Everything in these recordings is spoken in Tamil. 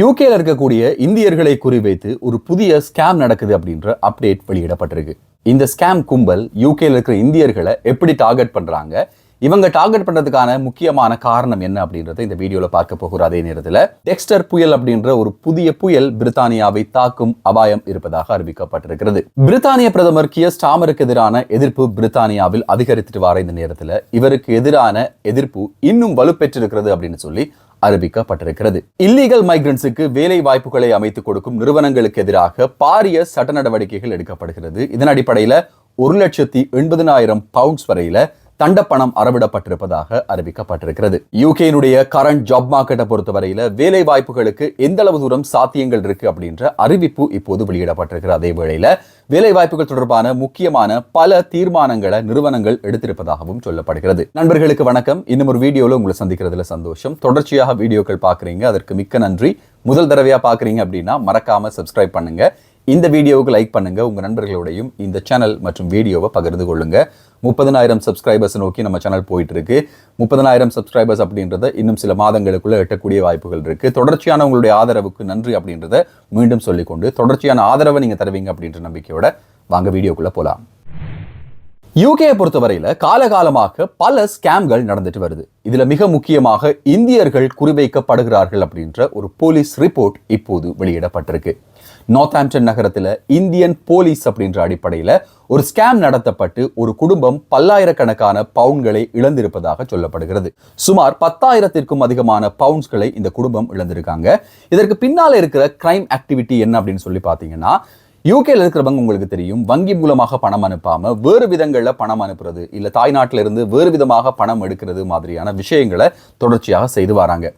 யூகேல இருக்கக்கூடிய இந்தியர்களை குறிவைத்து ஒரு புதிய ஸ்கேம் நடக்குது அப்படின்ற அப்டேட் வெளியிடப்பட்டிருக்கு. இந்த ஸ்கேம் கும்பல் யூகேல இருக்கிற இந்தியர்களை எப்படி டார்கெட் பண்றாங்க? இவங்க டார்கெட் பண்ணுறதுக்கான முக்கியமான காரணம் என்ன அப்படின்றத இந்த வீடியோவில் பார்க்க போகிற அதே நேரத்தில் டெக்ஸ்டர் புயல் அப்படின்ற ஒரு புதிய புயல் பிரித்தானியாவை தாக்கும் அபாயம் இருப்பதாக அறிவிக்கப்பட்டிருக்கிறது. பிரித்தானிய பிரதமர் கியர் ஸ்டாமருக்கு எதிரான எதிர்ப்பு பிரித்தானியாவில் அதிகரித்துட்டு வர இந்த நேரத்தில்? இவருக்கு எதிரான எதிர்ப்பு இன்னும் வலுப்பெற்றிருக்கிறது அப்படின்னு சொல்லி அறிவிக்கப்பட்டிருக்கிறது. இல்லீகல் மைக்ரன்ஸுக்கு வேலை வாய்ப்புகளை அமைத்துக் கொடுக்கும் நிறுவனங்களுக்கு எதிராக பாரிய சட்ட நடவடிக்கைகள் எடுக்கப்படுகிறது. இதன் அடிப்படையில் ஒரு லட்சத்தி எண்பதினாயிரம் பவுண்ட்ஸ் வரையில தண்டப்பணம் அறவிடப்பட்டிருப்பதாக அறிவிக்கப்பட்டிருக்கிறது. யூகேனுடைய கரண்ட் ஜாப் மார்க்கெட்டை பொறுத்தவரையில வேலை வாய்ப்புகளுக்கு எந்த அளவு தூரம் சாத்தியங்கள் இருக்கு அப்படின்ற அறிவிப்பு இப்போது வெளியிடப்பட்டிருக்கிறது. அதே வேளையில வேலை வாய்ப்புகள் தொடர்பான முக்கியமான பல தீர்மானங்களை நிறுவனங்கள் எடுத்திருப்பதாகவும் சொல்லப்படுகிறது. நண்பர்களுக்கு வணக்கம். இன்னும் ஒரு வீடியோல உங்களை சந்திக்கிறதுல சந்தோஷம். தொடர்ச்சியாக வீடியோக்கள் பாக்குறீங்க அதற்கு மிக்க நன்றி. முதல் தடவையா பாக்குறீங்க அப்படின்னா மறக்காம சப்ஸ்கிரைப் பண்ணுங்க. இந்த வீடியோவுக்கு லைக் பண்ணுங்க உங்க நண்பர்களோடையும் இந்த சேனல் மற்றும் வீடியோவை பகிர்ந்து கொள்ளுங்க. முப்பதனாயிரம் சப்ஸ்கிரைபர்ஸ் நோக்கி நம்ம சேனல் போயிட்டு இருக்கு முப்பதனாயிரம் சப்ஸ்கிரைபர்ஸ் அப்படின்றத இன்னும் சில மாதங்களுக்குள்ள எட்டக்கூடிய வாய்ப்புகள் இருக்கு. தொடர்ச்சியான உங்களுடைய ஆதரவுக்கு நன்றி அப்படின்றத மீண்டும் சொல்லிக்கொண்டு தொடர்ச்சியான ஆதரவை நீங்க தருவீங்க அப்படின்ற நம்பிக்கையோட வாங்க வீடியோக்குள்ள போலாம். யூகேயை பொறுத்தவரையில் காலகாலமாக பல ஸ்கேம்கள் நடந்துட்டு வருது. இதில் மிக முக்கியமாக இந்தியர்கள் குறிவைக்கப்படுகிறார்கள் அப்படின்ற ஒரு போலீஸ் ரிப்போர்ட் இப்போது வெளியிடப்பட்டிருக்கு. நார்த்தாம்டன் நகரத்தில் இந்தியன் போலீஸ் அப்படின்ற அடிப்படையில் ஒரு ஸ்கேம் நடத்தப்பட்டு ஒரு குடும்பம் பல்லாயிரக்கணக்கான பவுன்களை இழந்திருப்பதாக சொல்லப்படுகிறது. சுமார் பத்தாயிரத்திற்கும் அதிகமான பவுன்ஸ்களை இந்த குடும்பம் இழந்திருக்காங்க. இதற்கு பின்னால் இருக்கிற கிரைம் ஆக்டிவிட்டி என்ன அப்படின்னு சொல்லி பார்த்தீங்கன்னா யூகேல இருக்கிறவங்க உங்களுக்கு தெரியும் வங்கி மூலமாக பணம் அனுப்பாம வேறு விதங்களில் பணம் அனுப்புறது இல்லை தாய்நாட்டிலிருந்து வேறு விதமாக பணம் எடுக்கிறது மாதிரியான விஷயங்களை தொடர்ச்சியாக செய்து வராங்க.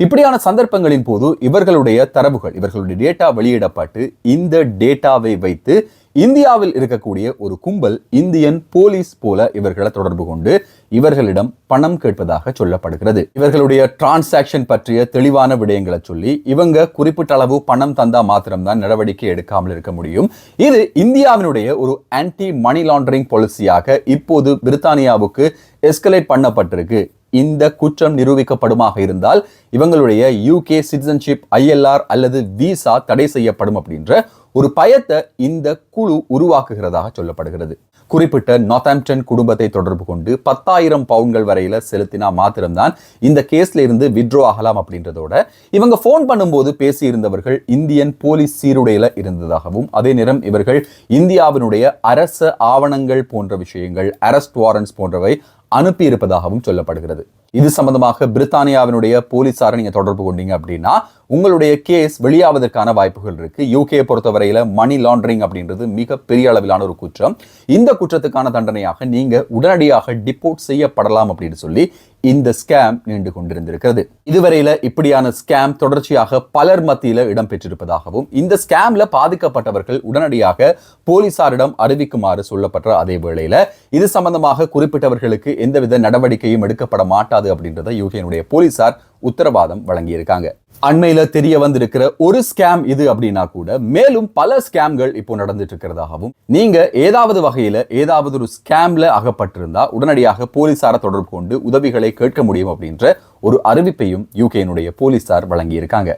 இப்படியான சந்தர்ப்பங்களின் போது இவர்களுடைய தரவுகள் இவர்களுடைய டேட்டா வெளியிடப்பட்டு இந்த டேட்டாவை வைத்து இந்தியாவில் இருக்கக்கூடிய ஒரு கும்பல் இந்தியன் போலீஸ் போல இவர்களை தொடர்பு கொண்டு இவர்களிடம் பணம் கேட்பதாக சொல்லப்படுகிறது. இவர்களுடைய டிரான்சாக்ஷன் பற்றிய தெளிவான விடயங்களை சொல்லி இவங்க குறிப்பிட்ட அளவு பணம் தந்தா மாத்திரம்தான் நடவடிக்கை எடுக்காமல் இருக்க முடியும். இது இந்தியாவினுடைய ஒரு ஆன்டி மணி லாண்டரிங் பாலிசியாக இப்போது பிரித்தானியாவுக்கு எஸ்கலேட் பண்ணப்பட்டிருக்கு. இந்த குற்றம் நிரூபிக்கப்படுமாக இருந்தால் இவங்களுடைய யூகே சிட்டிசன்ஷிப் ஐஎல்ஆர் அல்லது விசா தடை செய்யப்படும் அப்படின்ற ஒரு பயத்தை இந்த குழு உருவாக்குகிறதாக சொல்லப்படுகிறது. குறிப்பிட்ட நார்த்தாம்டன் குடும்பத்தை தொடர்பு கொண்டு பத்தாயிரம் பவுன்கள் வரையில செலுத்தினா மாத்திரம்தான் இந்த கேஸ்ல இருந்து விட்ரோ ஆகலாம் அப்படின்றதோட இவங்க போன் பண்ணும்போது பேசியிருந்தவர்கள் இந்தியன் போலீஸ் சீருடையில இருந்ததாகவும் அதே நேரம் இவர்கள் இந்தியாவினுடைய அரச ஆவணங்கள் போன்ற விஷயங்கள் அரெஸ்ட் வாரண்ட்ஸ் போன்றவை அனுப்பி இருப்பதாகவும் சொல்லப்படுகிறது. இது சம்பந்தமாக பிரித்தானியாவினுடைய போலீஸாரை நீங்கள் தொடர்பு கொண்டீங்க அப்படின்னா உங்களுடைய கேஸ் வெளியாவதற்கான வாய்ப்புகள் இருக்கு. யூகே பொறுத்தவரையில மணி லாண்டரிங் அப்படின்றது மிக பெரிய அளவிலான ஒரு குற்றம். இந்த குற்றத்துக்கான தண்டனையாக நீங்க உடனடியாக டிப்போர்ட் செய்யப்படலாம் அப்படின்னு சொல்லி இந்த ஸ்கேம் நீண்டு கொண்டிருந்திருக்கிறது. இதுவரையில இப்படியான ஸ்கேம் தொடர்ச்சியாக பலர் மத்தியில இடம்பெற்றிருப்பதாகவும் இந்த ஸ்கேம்ல பாதிக்கப்பட்டவர்கள் உடனடியாக போலீசாரிடம் அறிவிக்குமாறு சொல்லப்பட்ட அதே வேளையில இது சம்பந்தமாக குறிப்பிட்டவர்களுக்கு எந்தவித நடவடிக்கையும் எடுக்கப்பட மாட்டாது அப்படின்றத யூகேனுடைய போலீசார் உத்தரவாதம் வழங்கியிருக்காங்க. அண்மையில தெரிய வந்திருக்கிற ஒரு ஸ்கேம் இது அப்படின்னா கூட மேலும் பல ஸ்கேம்கள் இப்போ நடந்துட்டு இருக்கிறதாகவும் நீங்க ஏதாவது வகையில ஏதாவது ஒரு ஸ்கேம்ல அகப்பட்டிருந்தா உடனடியாக போலீசார தொடர்பு கொண்டு உதவிகளை கேட்க முடியும் அப்படின்ற ஒரு அறிவிப்பையும் யூகேனுடைய போலீசார் வழங்கியிருக்காங்க.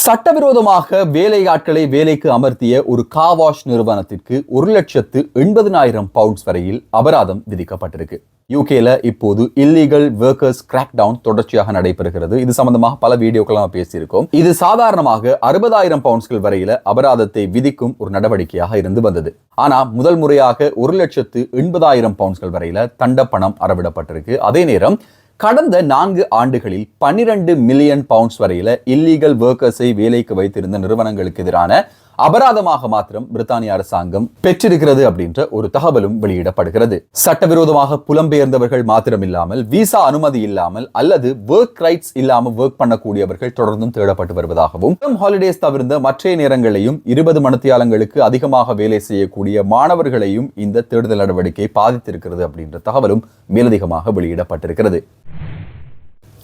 சட்டவிரோதமாக வேலையாட்களை வேலைக்கு அமர்த்திய ஒரு காவாஷ் நிறுவனத்திற்கு ஒரு லட்சத்து எண்பதினாயிரம் பவுண்ட்ஸ் வரையில் அபராதம் விதிக்கப்பட்டிருக்கு. யூகேல இப்போது இல்லீகல் ஒர்க்கர்ஸ் கிராக் டவுன் தொடர்ச்சியாக நடைபெறுகிறது. இது சம்பந்தமாக பல வீடியோக்கள் நம்ம பேசியிருக்கோம். இது சாதாரணமாக அறுபதாயிரம் பவுண்ட்ஸ்கள் வரையில அபராதத்தை விதிக்கும் ஒரு நடவடிக்கையாக இருந்து வந்தது. ஆனா முதல் முறையாக ஒரு லட்சத்து எண்பதாயிரம் பவுண்ட்ஸ்கள் வரையில தண்டப்பணம் அறவிடப்பட்டிருக்கு. அதே நேரம் கடந்த நான்கு ஆண்டுகளில் பன்னிரண்டு மில்லியன் பவுண்ட்ஸ் வரையில இல்லீகல் ஒர்க்கர்ஸை வேலைக்கு வைத்திருந்த நிறுவனங்களுக்கு எதிரான அபராதமாக மாத்திரம் பிரித்தானிய அரசாங்கம் பெற்றிருக்கிறது அப்படின்ற ஒரு தகவலும் வெளியிடப்படுகிறது. சட்டவிரோதமாக புலம்பெயர்ந்தவர்கள் மாத்திரம் இல்லாமல் விசா அனுமதி இல்லாமல் அல்லது ஒர்க் ரைட்ஸ் இல்லாமல் ஒர்க் பண்ணக்கூடியவர்கள் தொடர்ந்தும் தேடப்பட்டு வருவதாகவும் ஹாலிடேஸ் தவிர்ந்த மற்ற நேரங்களையும் இருபது மணித்தியாலங்களுக்கு அதிகமாக வேலை செய்யக்கூடிய மாணவர்களையும் இந்த தேடுதல் நடவடிக்கை பாதித்திருக்கிறது அப்படின்ற தகவலும் மேலதிகமாக வெளியிடப்பட்டிருக்கிறது.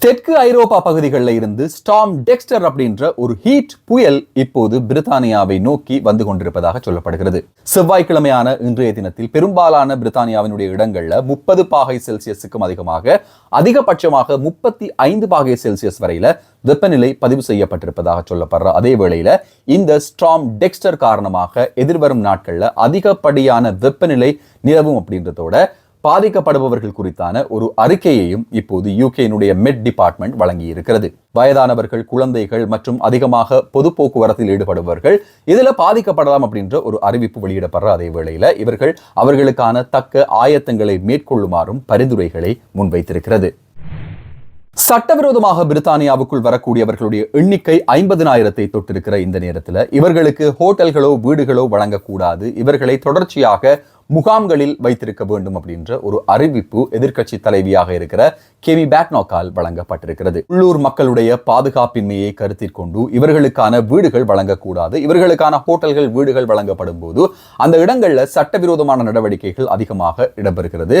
தெற்கு ஐரோப்பா பகுதிகளில் இருந்து ஸ்டாம் டெக்ஸ்டர் அப்படின்ற ஒரு ஹீட் புயல் இப்போது பிரித்தானியாவை நோக்கி வந்து கொண்டிருப்பதாக சொல்லப்படுகிறது. செவ்வாய்க்கிழமையான இன்றைய தினத்தில் பெரும்பாலான பிரித்தானியாவினுடைய இடங்கள்ல முப்பது பாகை செல்சியஸுக்கும் அதிகமாக அதிகபட்சமாக முப்பத்தி ஐந்து பாகை செல்சியஸ் வரையில வெப்பநிலை பதிவு செய்யப்பட்டிருப்பதாக சொல்லப்படுற அதே வேளையில இந்த ஸ்டாம் டெக்ஸ்டர் காரணமாக எதிர்வரும் நாட்கள்ல அதிகப்படியான வெப்பநிலை நிலவும் அப்படின்றதோட பாதிக்கப்படுபவர்கள் குறித்தான ஒரு அறிக்கையையும் இப்போது யூகேனுடைய மெட் டிபார்ட்மெண்ட் வழங்கி இருக்கிறது வயதானவர்கள் குழந்தைகள் மற்றும் அதிகமாக பொது போக்குவரத்தில் ஈடுபடுபவர்கள் இதுல பாதிக்கப்படலாம் அப்படின்ற ஒரு அறிவிப்பு வெளியிடப்படுற அதே வேளையில் இவர்கள் அவர்களுக்கான தக்க ஆயத்தங்களை மேற்கொள்ளுமாறும் பரிந்துரைகளை முன்வைத்திருக்கிறது. சட்டவிரோதமாக பிரித்தானியாவுக்குள் வரக்கூடியவர்களுடைய எண்ணிக்கை ஐம்பதினாயிரத்தை தொட்டிருக்கிற இந்த நேரத்தில் இவர்களுக்கு ஹோட்டல்களோ வீடுகளோ வழங்கக்கூடாது. இவர்களை தொடர்ச்சியாக முகாம்களில் வைத்திருக்க வேண்டும் அப்படின்ற ஒரு அறிவிப்பு எதிர்க்கட்சி தலைவியாக இருக்கிற கேவி பேட்னோக்கால் வழங்கப்பட்டிருக்கிறது. உள்ளூர் மக்களுடைய பாதுகாப்பின்மையை கருத்தில் கொண்டு இவர்களுக்கான வீடுகள் வழங்கக்கூடாது. இவர்களுக்கான ஹோட்டல்கள் வீடுகள் வழங்கப்படும் போது அந்த இடங்களில் சட்டவிரோதமான நடவடிக்கைகள் அதிகமாக இடம்பெறுகிறது.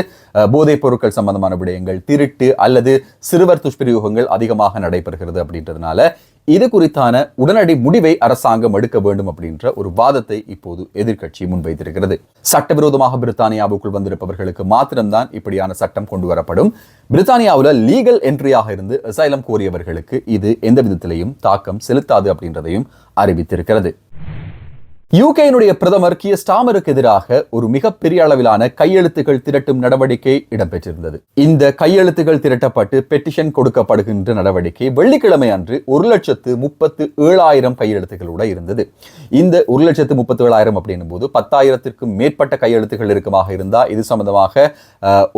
போதைப் பொருட்கள் சம்பந்தமான விடயங்கள் திருட்டு அல்லது சிறுவர் துஷ்பிரயோகங்கள் அதிகமாக நடைபெறுகிறது அப்படின்றதுனால இது குறித்தான உடனடி முடிவை அரசாங்கம் எடுக்க வேண்டும் அப்படின்ற ஒரு வாதத்தை இப்போது எதிர்கட்சி முன்வைத்திருக்கிறது. சட்டவிரோதமாக பிரித்தானியாவுக்குள் வந்திருப்பவர்களுக்கு மாத்திரம்தான் இப்படியான சட்டம் கொண்டு வரப்படும். பிரித்தானியாவில் லீகல் என்ட்ரியாக இருந்து அசைலம் கோரியவர்களுக்கு இது எந்த விதத்திலையும் தாக்கம் செலுத்தாது அப்படின்றதையும் அறிவித்திருக்கிறது. யூகேனுடைய பிரதமர் கிய ஸ்டாமருக்கு எதிராக ஒரு மிகப்பெரிய அளவிலான கையெழுத்துகள் திரட்டும் நடவடிக்கை இடம்பெற்றிருந்தது. இந்த கையெழுத்துகள் திரட்டப்பட்டு பெட்டிஷன் கொடுக்கப்படுகின்ற நடவடிக்கை வெள்ளிக்கிழமை அன்று ஒரு லட்சத்து முப்பத்து ஏழாயிரம் கையெழுத்துகளோட இருந்தது. இந்த ஒரு லட்சத்து முப்பத்து ஏழாயிரம் அப்படின்னும் போது பத்தாயிரத்திற்கும் மேற்பட்ட கையெழுத்துகள் இருக்குமாக இருந்தால் இது சம்பந்தமாக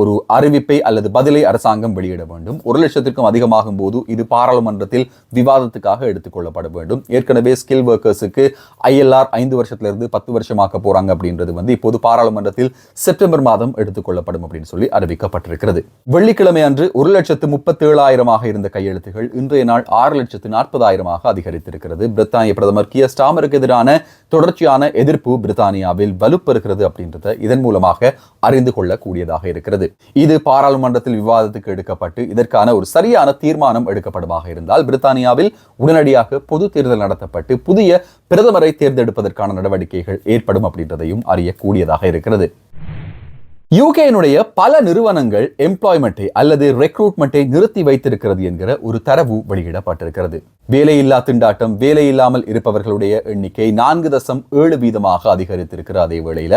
ஒரு அறிவிப்பை அல்லது பதிலை அரசாங்கம் வெளியிட வேண்டும். ஒரு லட்சத்திற்கும் அதிகமாகும் போது இது பாராளுமன்றத்தில் விவாதத்துக்காக எடுத்துக்கொள்ளப்பட வேண்டும். ஏற்கனவே ஸ்கில் ஒர்க்கர்ஸுக்கு ஐஎல்ஆர் ஐந்து வருஷத்திலிருந்து பத்து வருஷமாக்க போறாங்க அப்படின்றது வந்து இப்போது பாராளுமன்றத்தில் செப்டம்பர் மாதம் எடுத்துக்கொள்ளப்படும் அப்படின்னு சொல்லி அறிவிக்கப்பட்டிருக்கிறது. வெள்ளிக்கிழமை அன்று ஒரு லட்சத்து முப்பத்தேழாயிரமாக இருந்த கையெழுத்துகள் இன்றைய நாள் ஆறு லட்சத்து நாற்பதாயிரமாக அதிகரித்திருக்கிறது. பிரித்தானிய பிரதமர் கிய ஸ்டாமருக்கு எதிரான தொடர்ச்சியான எதிர்ப்பு பிரித்தானியாவில் வலுப்பெறுகிறது அப்படின்றத இதன் மூலமாக அறிந்து கொள்ளக்கூடியதாக இருக்கிறது. இது பாராளுமன்றத்தில் விவாதத்துக்கு எடுக்கப்பட்டு இதற்கான ஒரு சரியான தீர்மானம் எடுக்கப்படுமாக இருந்தால் பிரித்தானியாவில் உடனடியாக பொது தேர்தல் நடத்தப்பட்டு புதிய பிரதமரை தேர்ந்தெடுப்பதற்கான நடவடிக்கைகள் ஏற்படும் அப்படின்றதையும் அறியக்கூடியதாக இருக்கிறது. யூகேனுடைய பல நிறுவனங்கள் எம்ப்ளாய்மெண்ட்டை அல்லது ரெக்ரூட்மெண்ட்டை நிறுத்தி வைத்திருக்கிறது என்கிற ஒரு தரவு வெளியிடப்பட்டிருக்கிறது. வேலையில்லா திண்டாட்டம் வேலையில்லாமல் இருப்பவர்களுடைய எண்ணிக்கை நான்கு தசம் ஏழு வீதமாக அதிகரித்திருக்கிற அதே வேளையில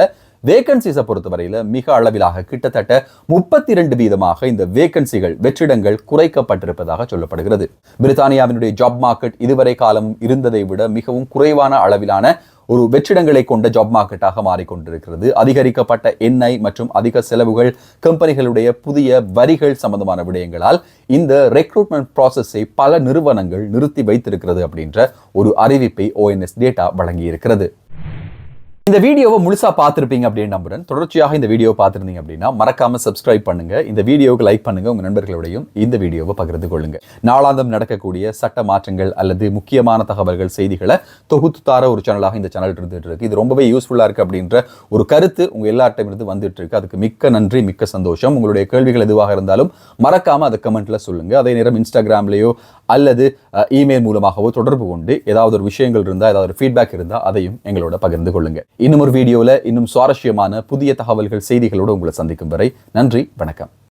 வேகன்சிஸை பொறுத்தவரையில் மிக அளவிலாக கிட்டத்தட்ட முப்பத்தி ரெண்டு வீதமாக இந்த வேகன்சிகள் வெற்றிடங்கள் குறைக்கப்பட்டிருப்பதாக சொல்லப்படுகிறது. பிரித்தானியாவினுடைய ஜாப் மார்க்கெட் இதுவரை காலம் இருந்ததை விட மிகவும் குறைவான அளவிலான ஒரு வெற்றிடங்களை கொண்ட ஜாப் மார்க்கெட்டாக மாறிக்கொண்டிருக்கிறது. அதிகரிக்கப்பட்ட எண்ணெய் மற்றும் அதிக செலவுகள் கம்பெனிகளுடைய புதிய வரிகள் சம்பந்தமான விடயங்களால் இந்த ரெக்ரூட்மெண்ட் ப்ராசஸை பல நிறுவனங்கள் நிறுத்தி வைத்திருக்கிறது அப்படின்ற ஒரு அறிவிப்பை ஓஎன்எஸ் டேட்டா வழங்கியிருக்கிறது. இந்த வீடியோவை முழுசா பார்த்துருப்பீங்க அப்படின்னு நம்புறேன். தொடர்ச்சியாக இந்த வீடியோ பார்த்துருந்தீங்க அப்படின்னா மறக்காம சப்ஸ்கிரைப் பண்ணுங்க. இந்த வீடியோவுக்கு லைக் பண்ணுங்க. உங்க நண்பர்களோடையும் இந்த வீடியோவை பகிர்ந்து கொள்ளுங்க. நாளாந்தம் நடக்கக்கூடிய சட்ட மாற்றங்கள் அல்லது முக்கியமான தகவல்கள் செய்திகளை தொகுத்து தார ஒரு சேனலாக இந்த சேனல் இருந்துட்டு இருக்கு இது ரொம்பவே யூஸ்ஃபுல்லா இருக்கு அப்படின்ற ஒரு கருத்து உங்க எல்லார்ட்டையும் இருந்து வந்துட்டு இருக்கு அதுக்கு மிக்க நன்றி மிக்க சந்தோஷம். உங்களுடைய கேள்விகள் எதுவாக இருந்தாலும் மறக்காம அதை கமெண்ட்ல சொல்லுங்க. அதே நேரம் இன்ஸ்டாகிராம்லேயோ அல்லது இமெயில் மூலமாகவோ தொடர்பு கொண்டு ஏதாவது ஒரு விஷயங்கள் இருந்தால் ஏதாவது ஒரு ஃபீட்பேக் இருந்தால் அதையும் எங்களோட பகிர்ந்து கொள்ளுங்க. இன்னும் ஒரு வீடியோவில் இன்னும் சுவாரஸ்யமான புதிய தகவல்கள் செய்திகளோடு உங்களை சந்திக்கும் வரை நன்றி வணக்கம்.